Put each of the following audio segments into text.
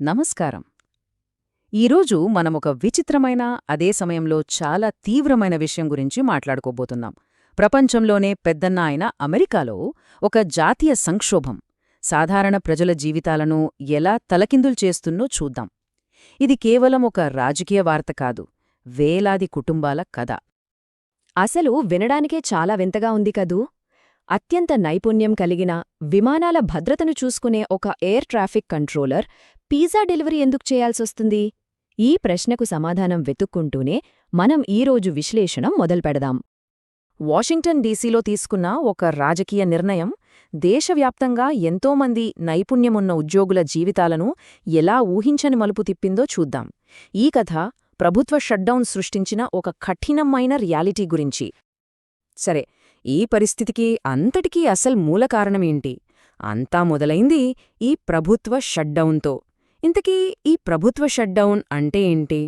నమస్కారం. ఈరోజు మనమొక విచిత్రమైన అదే సమయంలో చాలా తీవ్రమైన విషయం గురించి మాట్లాడుకోబోతున్నాం. ప్రపంచంలోనే పెద్దన్న అయిన అమెరికాలో ఒక జాతీయ సంక్షోభం సాధారణ ప్రజల జీవితాలను ఎలా తలకిందులు చేస్తున్నో చూద్దాం. ఇది కేవలం ఒక రాజకీయ వార్త కాదు వేలాది కుటుంబాల కథ. అసలు వినడానికే చాలా వింతగా ఉంది కదూ? అత్యంత నైపుణ్యం కలిగిన విమానాల భద్రతను చూసుకునే ఒక air traffic controller pizza delivery ఎందుకు చేయాల్సొస్తుంది? ఈ ప్రశ్నకు సమాధానం వెతుక్కుంటూనే మనం ఈరోజు విశ్లేషణ మొదలుపెడదాం. వాషింగ్టన్ డీసీలో తీసుకున్న ఒక రాజకీయ నిర్ణయం దేశవ్యాప్తంగా ఎంతోమంది నైపుణ్యమున్న ఉద్యోగుల జీవితాలను ఎలా ఊహించని మలుపు తిప్పిందో చూద్దాం. ఈ కథ ప్రభుత్వ షట్డౌన్ సృష్టించిన ఒక కఠినమైన రియాలిటీ గురించి. సరే ఈ పరిస్థితికి అంతటికీ అసలు మూల కారణమేంటి? అంతా మొదలైంది ఈ ప్రభుత్వ షట్డౌన్తో. ఇంతకీ ఈ ప్రభుత్వ షట్డౌన్ అంటే ఏంటి?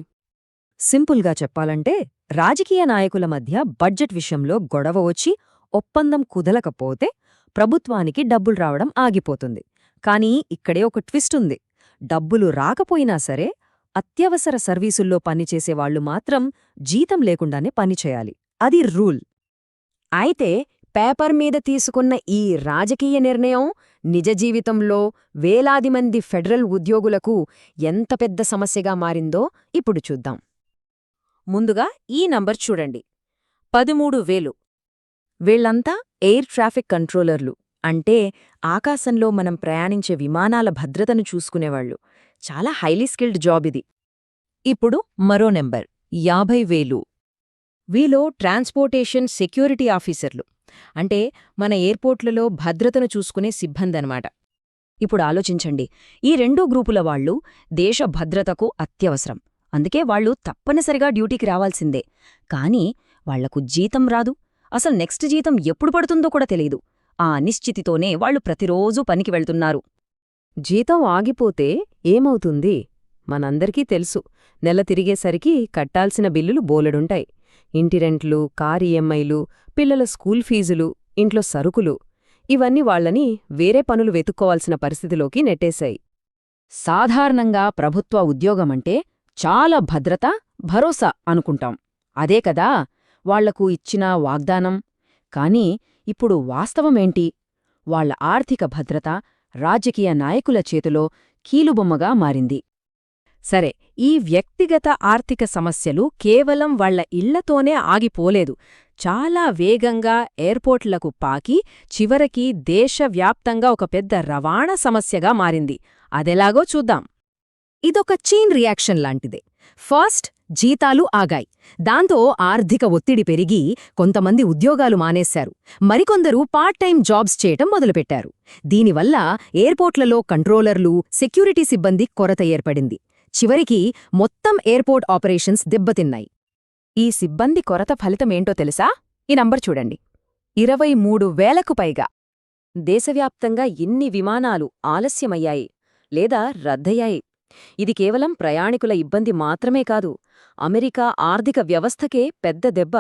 సింపుల్గా చెప్పాలంటే రాజకీయ నాయకుల మధ్య బడ్జెట్ విషయంలో గొడవ వచ్చి ఒప్పందం కుదలకపోతే ప్రభుత్వానికి డబ్బులు రావడం ఆగిపోతుంది. కానీ ఇక్కడే ఒక ట్విస్ట్ ఉంది. డబ్బులు రాకపోయినా సరే అత్యవసర సర్వీసుల్లో పనిచేసేవాళ్ళు మాత్రం జీతం లేకుండానే పనిచేయాలి అది రూల్. అయితే పేపర్ మీద తీసుకున్న ఈ రాజకీయ నిర్ణయం నిజ జీవితంలో వేలాది మంది ఫెడరల్ ఉద్యోగులకు ఎంత పెద్ద సమస్యగా మారిందో ఇప్పుడు చూద్దాం. ముందుగా ఈ నంబర్ చూడండి. పదమూడు వేలు. వీళ్ళంతా ఎయిర్ ట్రాఫిక్ కంట్రోలర్లు. అంటే ఆకాశంలో మనం ప్రయాణించే విమానాల భద్రతను చూసుకునేవాళ్ళు చాలా హైలీ స్కిల్డ్ జాబ్ ఇది. ఇప్పుడు మరో నెంబర్. యాభై వేలు. వీలో ట్రాన్స్పోర్టేషన్ సెక్యూరిటీ ఆఫీసర్లు అంటే మన ఎయిర్పోర్ట్లలో భద్రతను చూసుకునే సిబ్బందనమాట ఇప్పుడు ఆలోచించండి ఈ రెండూ గ్రూపుల వాళ్ళు దేశ భద్రతకు అత్యవసరం. అందుకే వాళ్ళు తప్పనిసరిగా డ్యూటీకి రావాల్సిందే. కాని వాళ్ళకు జీతం రాదు. అసలు నెక్స్ట్ జీతం ఎప్పుడు పడుతుందో కూడా తెలీదు. ఆ అనిశ్చితితోనే వాళ్ళు ప్రతిరోజూ పనికి వెళ్తున్నారు. జీతం ఆగిపోతే ఏమవుతుంది? మనందరికీ తెలుసు. నెల తిరిగేసరికి కట్టాల్సిన బిల్లులు బోలెడుంటాయి. ఇంటి రెంట్లు కార్ ఈఎంఐలు పిల్లల స్కూల్ ఫీజులు ఇంట్లో సరుకులు ఇవన్నీ వాళ్ళని వేరే పనులు వెతుక్కోవాల్సిన పరిస్థితిలోకి నెట్టేశాయి. సాధారణంగా ప్రభుత్వ ఉద్యోగమంటే చాలా భద్రత భరోసా అనుకుంటాం. అదే కదా వాళ్ళకు ఇచ్చిన వాగ్దానం. కాని ఇప్పుడు వాస్తవమేంటి? వాళ్ళ ఆర్థిక భద్రత రాజకీయ నాయకుల చేతిలో కీలుబొమ్మగా మారింది. సరే ఈ వ్యక్తిగత ఆర్థిక సమస్యలు కేవలం వాళ్ళ ఇళ్ళతోనే ఆగిపోలేదు. చాలా వేగంగా ఎయిర్పోర్ట్లకు పాకి చివరికి దేశవ్యాప్తంగా ఒక పెద్ద రవాణా సమస్యగా మారింది. అదెలాగో చూద్దాం. ఇదొక చీన్ రియాక్షన్ లాంటిదే. ఫస్ట్ జీతాలు ఆగాయి. దాంతో ఆర్థిక ఒత్తిడి పెరిగి కొంతమంది ఉద్యోగాలు మానేశారు. మరికొందరు పార్ట్ టైం జాబ్స్ చేయటం మొదలుపెట్టారు. దీనివల్ల ఎయిర్పోర్ట్లలో కంట్రోలర్లు సెక్యూరిటీ సిబ్బంది కొరత ఏర్పడింది. చివరికి మొత్తం ఎయిర్పోర్ట్ ఆపరేషన్స్ దెబ్బతిన్నాయి. ఈ సిబ్బంది కొరత ఫలితమేంటో తెలుసా? ఈ నంబర్ చూడండి. ఇరవై మూడు వేలకు పైగా. దేశవ్యాప్తంగా ఎన్ని విమానాలు ఆలస్యమయ్యాయి లేదా రద్దయ్యాయి? ఇది కేవలం ప్రయాణికుల ఇబ్బంది మాత్రమే కాదు అమెరికా ఆర్థిక వ్యవస్థకే పెద్ద దెబ్బ.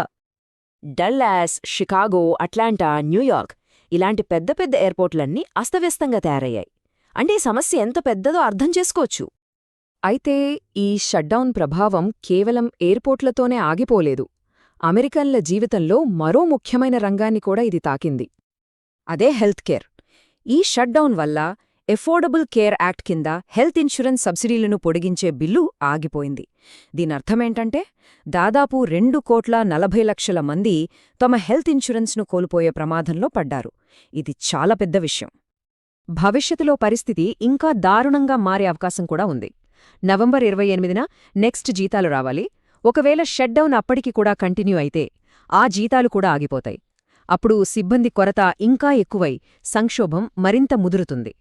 డల్లాస్ షికాగో అట్లాంటా న్యూయార్క్ ఇలాంటి పెద్ద పెద్ద ఎయిర్పోర్ట్లన్నీ అస్తవ్యస్తంగా తయారయ్యాయి. అంటే ఈ సమస్య ఎంత పెద్దదో అర్థం చేసుకోవచ్చు. అయితే ఈ షట్డౌన్ ప్రభావం కేవలం ఎయిర్పోర్ట్లతోనే ఆగిపోలేదు. అమెరికన్ల జీవితంలో మరో ముఖ్యమైన రంగాన్ని కూడా ఇది తాకింది. అదే హెల్త్ కేర్. ఈ షట్డౌన్ వల్ల ఎఫోర్డబుల్ కేర్ యాక్ట్ కింద హెల్త్ ఇన్సూరెన్స్ సబ్సిడీలను పొడిగించే బిల్లు ఆగిపోయింది. దీనర్థమేంటంటే దాదాపు రెండు కోట్ల నలభై లక్షల మంది తమ హెల్త్ ఇన్సూరెన్స్ను కోల్పోయే ప్రమాదంలో పడ్డారు. ఇది చాలా పెద్ద విషయం. భవిష్యత్తులో పరిస్థితి ఇంకా దారుణంగా మారే అవకాశం కూడా ఉంది. నవంబర్ ఇరవై ఎనిమిదిన నెక్స్ట్ జీతాలు రావాలి. ఒకవేళ షట్డౌన్ అప్పటికి కూడా కంటిన్యూ అయితే ఆ జీతాలు కూడా ఆగిపోతాయి. అప్పుడు సిబ్బంది కొరత ఇంకా ఎక్కువై సంక్షోభం మరింత ముదురుతుంది.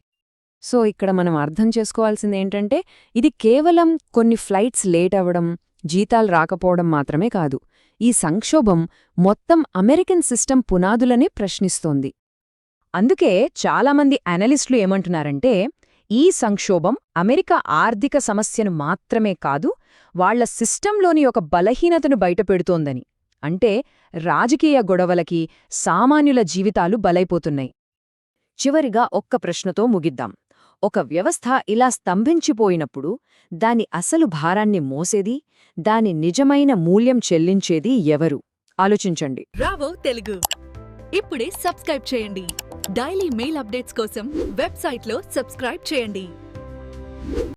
సో ఇక్కడ మనం అర్థం చేసుకోవాల్సిందేంటంటే ఇది కేవలం కొన్ని ఫ్లైట్స్ లేట్ అవ్వడం జీతాలు రాకపోవడం మాత్రమే కాదు. ఈ సంక్షోభం మొత్తం అమెరికన్ సిస్టమ్ పునాదులనే ప్రశ్నిస్తోంది. అందుకే చాలామంది అనలిస్టులు ఏమంటున్నారంటే ఈ సంక్షోభం అమెరికా ఆర్థిక సమస్యను మాత్రమే కాదు వాళ్ళ సిస్టంలోని ఒక బలహీనతను బయటపెడుతోందని. అంటే రాజకీయ గొడవలకి సామాన్యుల జీవితాలు బలైపోతున్నాయి. చివరిగా ఒక్క ప్రశ్నతో ముగిద్దాం. ఒక వ్యవస్థ ఇలా స్తంభించిపోయినప్పుడు దాని అసలు భారాన్ని మోసేది దాని నిజమైన మూల్యం చెల్లించేది ఎవరు? ఆలోచించండి. రావో తెలుగు. ఇప్పుడే సబ్స్క్రైబ్ చేయండి. డైలీ మెయిల్ అప్డేట్స్ కోసం వెబ్సైట్లో సబ్స్క్రైబ్ చేయండి.